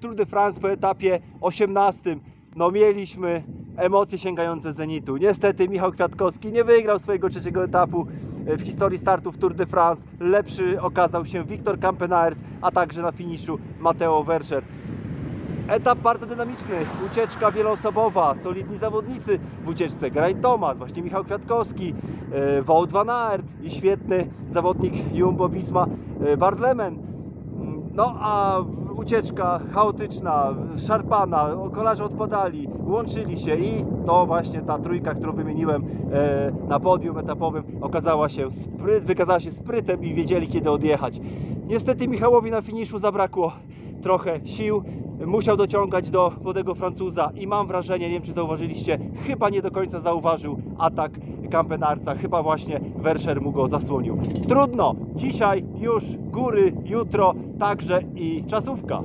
Tour de France po etapie 18. No mieliśmy emocje sięgające zenitu. Niestety Michał Kwiatkowski nie wygrał swojego trzeciego etapu e, w historii startów Tour de France. Lepszy okazał się Wiktor Kampenaers, a także na finiszu Mateo Verscher. Etap bardzo dynamiczny, ucieczka wieloosobowa, solidni zawodnicy w ucieczce. Geraint Thomas, właśnie Michał Kwiatkowski, e, Wout van Aert i świetny zawodnik Jumbo-Visma e, Bart-Lemen. No a ucieczka chaotyczna, szarpana, kolarze odpadali, łączyli się i to właśnie ta trójka, którą wymieniłem e, na podium etapowym okazała się spryt, wykazała się sprytem i wiedzieli kiedy odjechać. Niestety Michałowi na finiszu zabrakło trochę sił, musiał dociągać do młodego Francuza i mam wrażenie, nie wiem czy zauważyliście, chyba nie do końca zauważył atak Kampenarca, chyba właśnie Verscher mu go zasłonił. Trudno, dzisiaj już góry, jutro także i czasówka.